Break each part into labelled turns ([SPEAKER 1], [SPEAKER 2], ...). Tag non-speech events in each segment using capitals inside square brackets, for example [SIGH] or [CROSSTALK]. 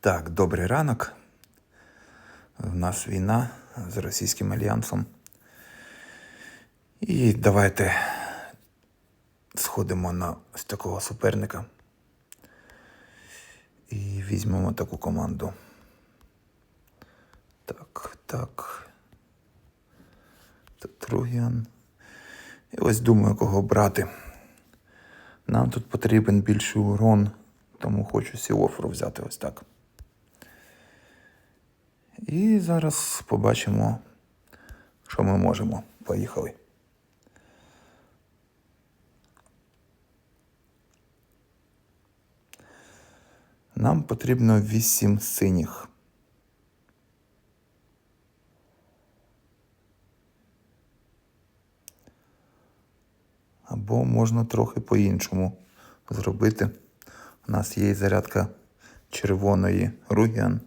[SPEAKER 1] Так, добрий ранок. У нас війна з Російським Альянсом. І давайте сходимо на ось такого суперника. І візьмемо таку команду. Так, так. Тругіан. І ось думаю, кого брати. Нам тут потрібен більший урон, тому хочу сілофру взяти ось так. І зараз побачимо, що ми можемо. Поїхали. Нам потрібно 8 синіх. Або можна трохи по-іншому зробити. У нас є зарядка червоної Ругіан.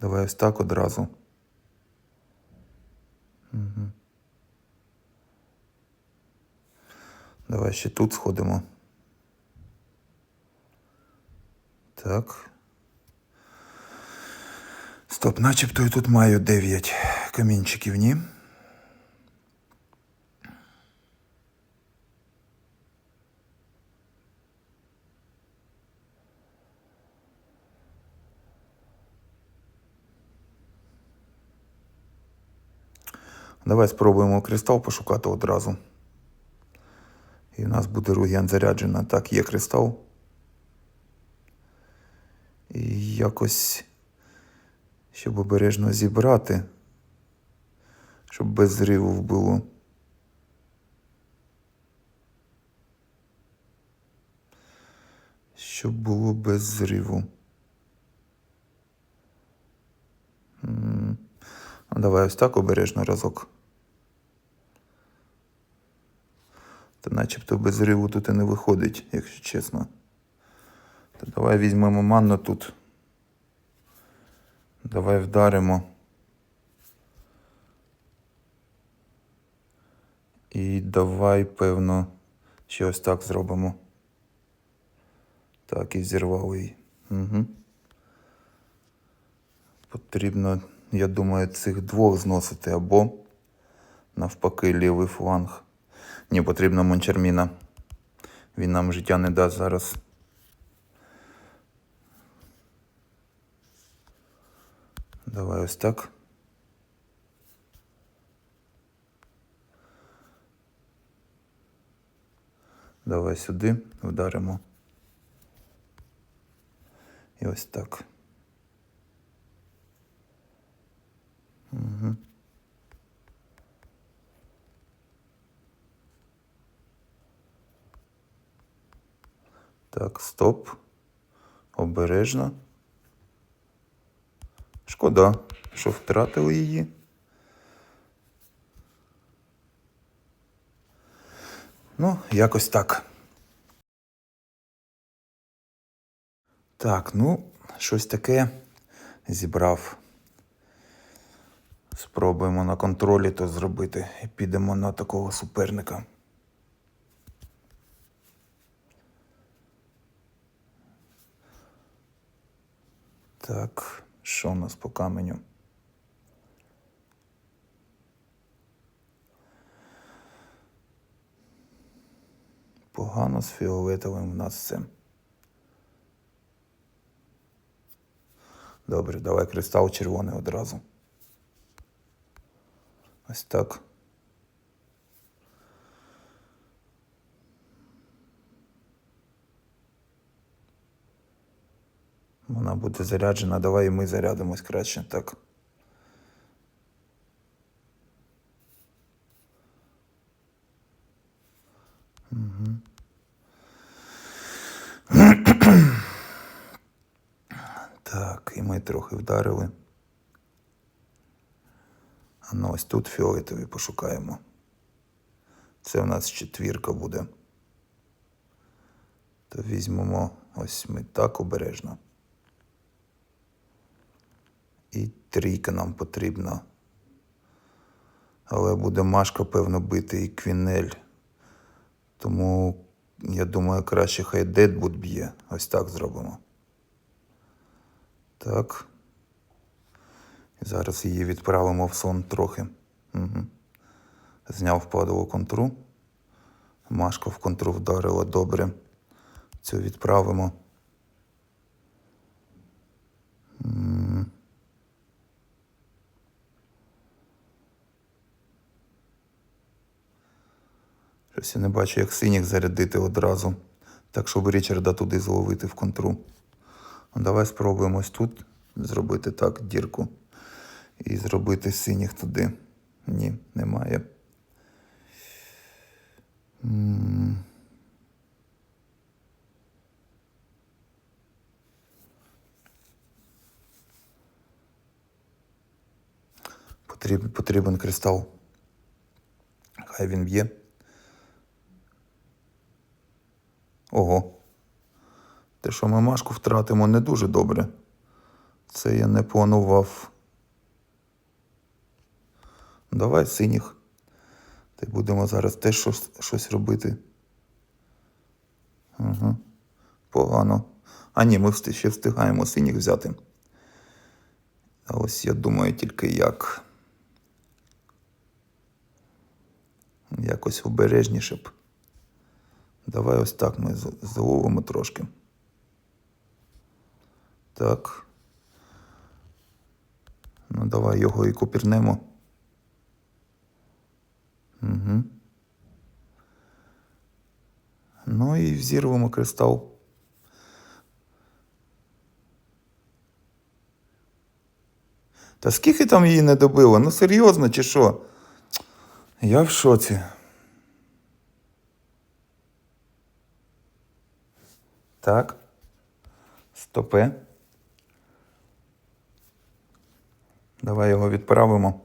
[SPEAKER 1] Давай ось так одразу. Угу. Давай ще тут сходимо. Так. Стоп, начебто я тут маю 9 камінчиків, ні? Давай спробуємо кристал пошукати одразу. І в нас буде ругіан заряджена. Так, є кристал. І якось, щоб обережно зібрати, щоб без зриву було. Щоб було без зриву. Ну, давай ось так обережно разок. Та начебто без зриву тут і не виходить, якщо чесно. То давай візьмемо манну тут. Давай вдаримо. І давай, певно, ще ось так зробимо. Так, і зірвали її. Угу. Потрібно, я думаю, цих двох зносити або навпаки лівий фланг. Ні, потрібно Мончерміна. Він нам життя не дасть зараз. Давай ось так. Давай сюди вдаримо. І ось так. Так, стоп. Обережно. Шкода, що втратили її. Ну, якось так. Так, ну, щось таке зібрав. Спробуємо на контролі то зробити і підемо на такого суперника. Так, що у нас по каменю? Погано з фіолетовим в нас все. Добре, давай кристал червоний одразу. Ось так. Вона буде заряджена, давай і ми зарядимось краще, так. Так, і ми трохи вдарили. А ну ось тут фіолетові пошукаємо. Це у нас четвірка буде. То візьмемо ось ми так обережно. І трійка нам потрібна. Але буде Машка, певно, бити і квінель. Тому я думаю, краще хай Дедбуд б'є. Ось так зробимо. Так. Зараз її відправимо в сон трохи. Угу. Зняв падалу контру. Машка в контру вдарила добре. Цю відправимо. Щось я не бачу, як синіх зарядити одразу. Так, щоб Річарда туди зловити в контру. Ну, Давай спробуємо ось тут зробити так дірку. І зробити синіх туди. Ні, немає. Потрібен, потрібен кристал. Хай він б'є. Ого. Те, що ми машку втратимо, не дуже добре. Це я не планував. Давай синіх. Та й будемо зараз теж щось, щось робити. Угу. Погано. А ні, ми ще встигаємо синіх взяти. А ось я думаю тільки як. Якось обережніше б. Давай ось так ми з- зловимо трошки. Так. Ну, давай його і купірнемо. Угу. Ну і взірвемо кристал. Та скільки там її не добило? Ну серйозно чи що? Я в шоці. Так. Стопе. Давай його відправимо.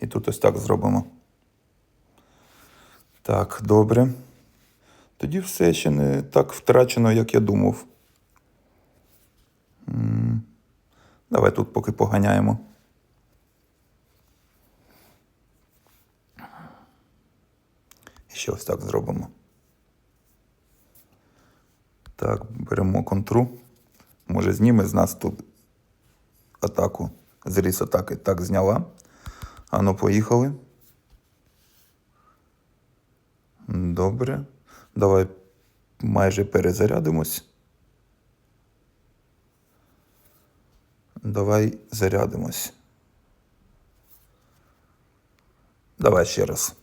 [SPEAKER 1] І тут ось так зробимо. Так, добре. Тоді все ще не так втрачено, як я думав. Давай тут поки поганяємо. І ще ось так зробимо. Так, беремо контру. Може, зніме з нас тут атаку. Зріз атаки. Так, зняла. Ану, поїхали. Добре. Давай майже перезарядимось. Давай зарядимось. Давай ще раз.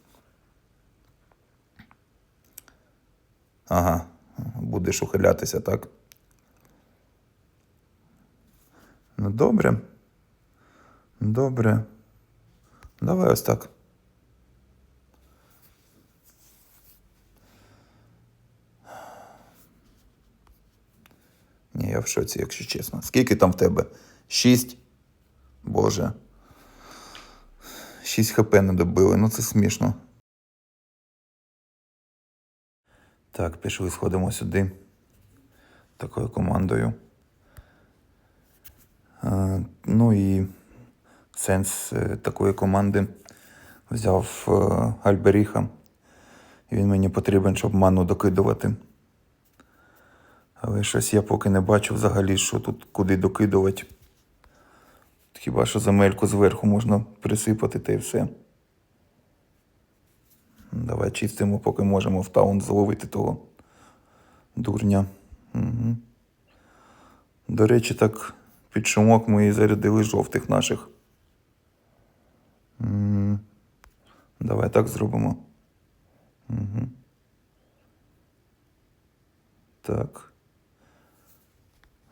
[SPEAKER 1] Ага, будеш ухилятися, так? Ну, добре. Добре. Давай ось так. Ні, я в шоці, якщо чесно. Скільки там в тебе? Шість? Боже. Шість хп не добили. Ну це смішно. Так, пішли, сходимо сюди. Такою командою. Е, ну і сенс е, такої команди взяв е, Альберіха. Він мені потрібен, щоб ману докидувати. Але щось я поки не бачу взагалі, що тут куди докидувати. Хіба що земельку зверху можна присипати та й все. Давай чистимо, поки можемо в таун зловити того дурня. Угу. До речі, так під шумок ми і зарядили жовтих наших. М, Давай так зробимо. Угу. Так.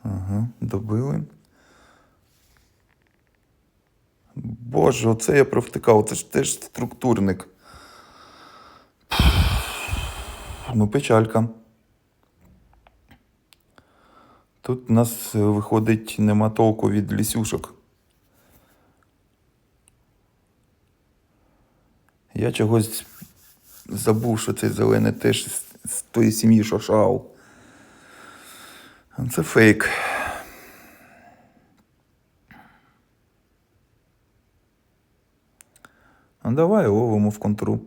[SPEAKER 1] Ага, добили. Боже, оце я провтикав, це ж теж структурник. Ну, печалька. Тут у нас е, виходить нема толку від лісюшок. Я чогось забув, що цей зелений теж з, тої сім'ї Шошау. Це фейк. А давай ловимо в контру.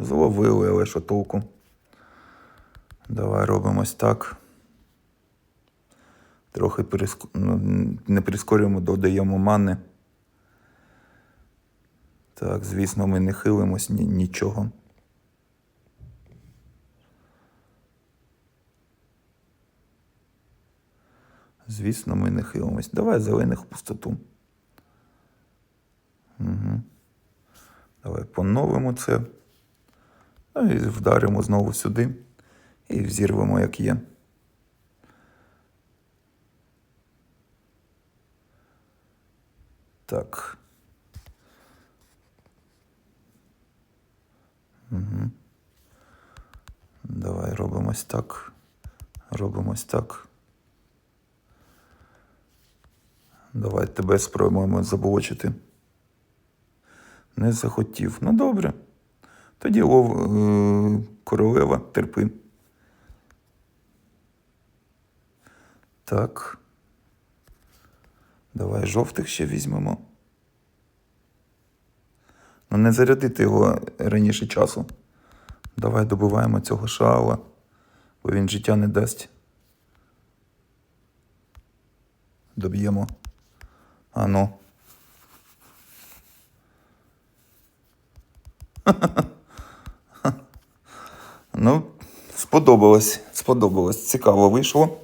[SPEAKER 1] Зловили, але що толку. Давай робимо ось так. Трохи приск... ну, не прискорюємо, додаємо мани. Так, звісно, ми не хилимось ні, нічого. Звісно, ми не хилимось. Давай зелених пустоту. Угу. Давай поновимо це. Ну, і вдаримо знову сюди. І взірвемо, як є. Так. Угу. Давай робимо ось так. Робимо ось так. Давай тебе спробуємо заблочити. Не захотів. Ну добре. Тоді лов е- королева терпи. Так. Давай жовтих ще візьмемо. Ну не зарядити його раніше часу. Давай добиваємо цього шаала, бо він життя не дасть. Доб'ємо. Ану. [LAUGHS] Ну, сподобалось, сподобалось. Цікаво вийшло.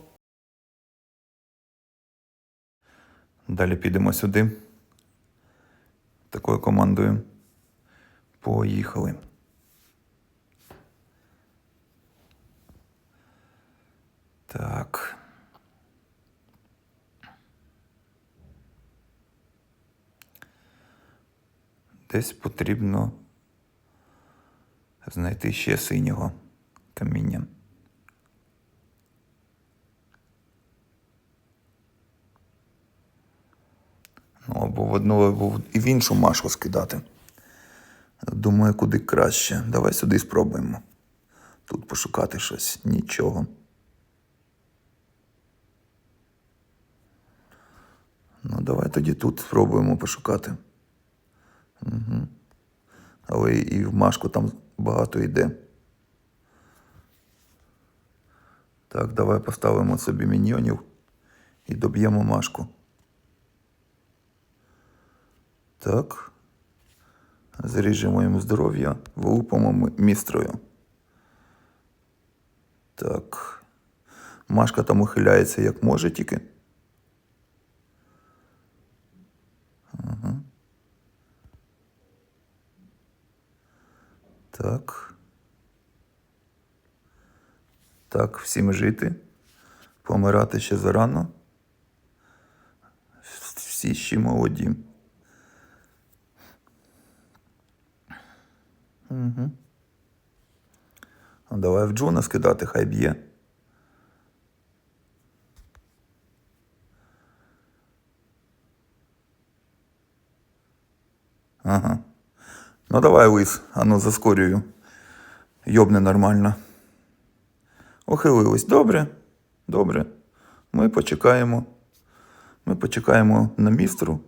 [SPEAKER 1] Далі підемо сюди. Такою командою. Поїхали. Так. Десь потрібно знайти ще синього каміння. Ну, або в одну, або і в іншу машу скидати. Думаю, куди краще. Давай сюди спробуємо. Тут пошукати щось. Нічого. Ну, давай тоді тут спробуємо пошукати. Угу. Але і в Машку там багато йде. Так, давай поставимо собі міньйонів і доб'ємо Машку. Так. Заріжемо йому здоров'я, вилупимо містрою. Так. Машка там ухиляється як може тільки. Ага. Так. Так, всім жити. Помирати ще зарано. Всі ще молоді. Угу. Давай в Джона скидати, хай б'є. Ага. Ну давай, Лис, ану заскорюю. Йобне нормально. Охилились. Добре. Добре. Ми почекаємо. Ми почекаємо на містру.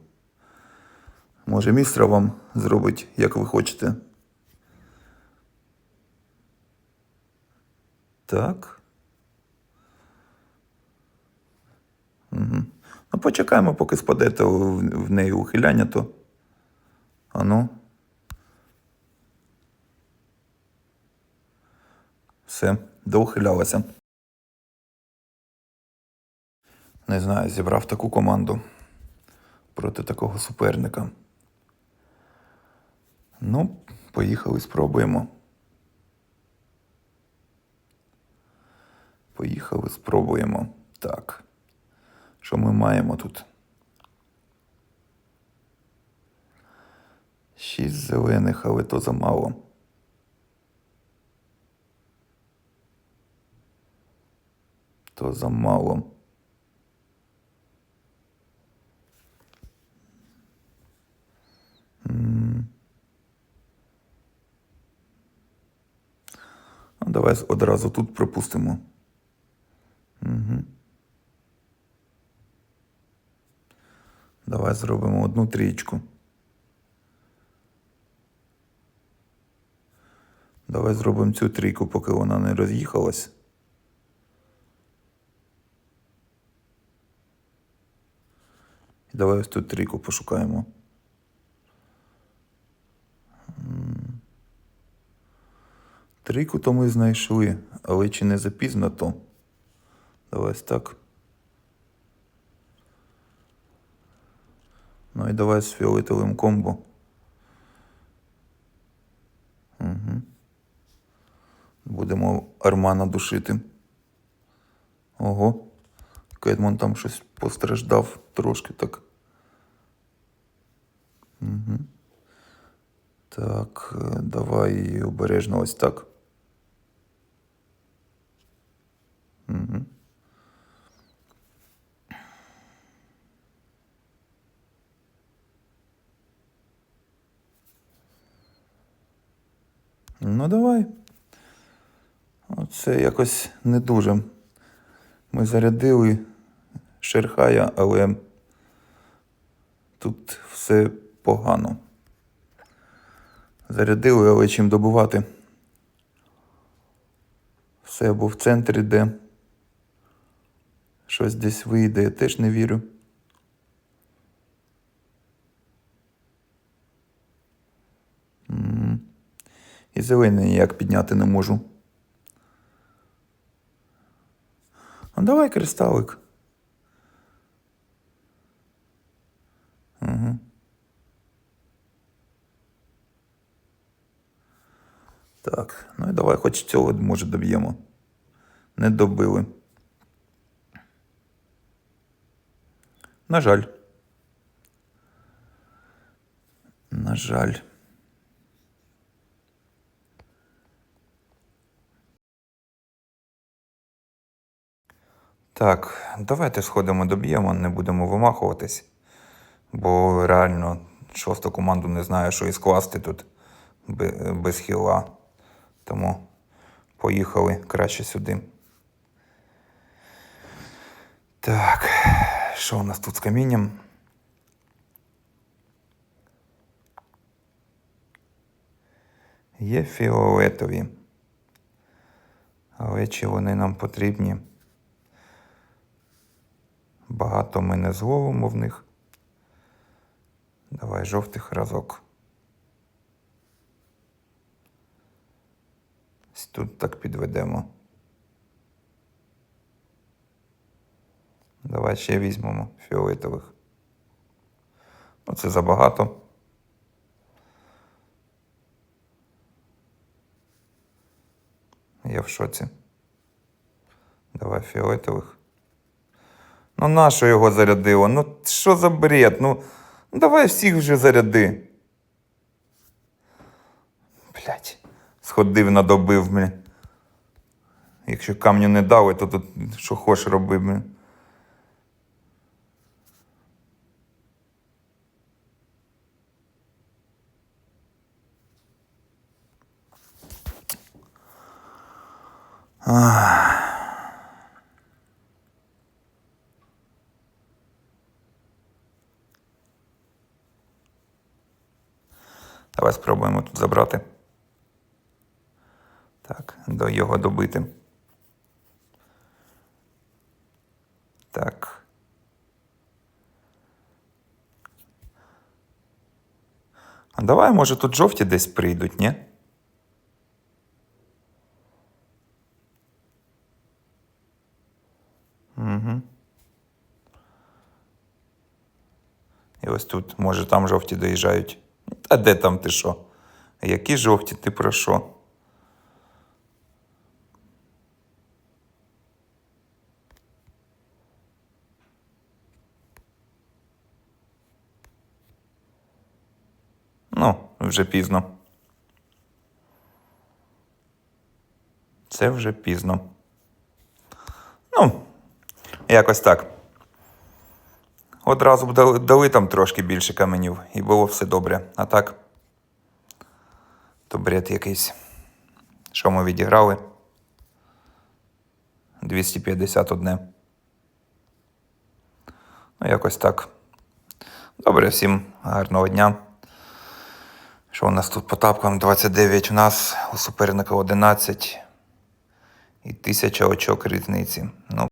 [SPEAKER 1] Може, містра вам зробить, як ви хочете. Так. Угу. Ну, почекаємо, поки спадете в неї ухиляння, то. Ану. Все, доухилялася. Не знаю, зібрав таку команду проти такого суперника. Ну, поїхали, спробуємо. Поїхали, спробуємо. Так. Що ми маємо тут? Шість зелених, але то замало. То замало. Давай одразу тут пропустимо. Угу. Давай зробимо одну трієчку. Давай зробимо цю трійку, поки вона не роз'їхалась. Давай ось тут трійку пошукаємо. Трійку то ми знайшли, але чи не запізно то? Давай ось так. Ну і давай з фіолетовим комбо. Угу. Будемо Армана душити. Ого. Кедмон там щось постраждав трошки так. Угу. Так, е, давай обережно ось так. Угу. Ну, давай. Оце якось не дуже. Ми зарядили Шерхая, але тут все погано. Зарядили, але чим добувати. Все або в центрі, де щось десь вийде, я теж не вірю. І зелений ніяк підняти не можу. А давай кристалик. Угу. Так, ну і давай хоч цього може доб'ємо. Не добили. На жаль. На жаль. Так, давайте сходимо доб'ємо, не будемо вимахуватись. Бо реально шосту команду не знаю, що і скласти тут без хіла. Тому поїхали краще сюди. Так, що у нас тут з камінням? Є фіолетові. Але чи вони нам потрібні? Багато ми не зловимо в них. Давай жовтих разок. Ось Тут так підведемо. Давай ще візьмемо фіолетових. Оце забагато. Я в шоці. Давай фіолетових. Ну, нащо його зарядило? Ну, що за бред? Ну, ну, давай всіх вже заряди. Блять. Сходив, надобив, блін. Якщо камню не дали, то тут що хочеш роби, блін. Давай спробуємо тут забрати. Так, до його добити. Так. А давай, може, тут жовті десь прийдуть, ні? Угу. І ось тут, може, там жовті доїжджають. А де там ти що? Які жовті ти про що? Ну, вже пізно. Це вже пізно. Ну, якось так. Одразу б дали, дали там трошки більше каменів, і було все добре. А так, то бред якийсь. Що ми відіграли? 251. Ну, якось так. Добре, всім гарного дня. Що у нас тут по тапкам? 29 у нас, у суперника 11 і 1000 очок різниці. Ну,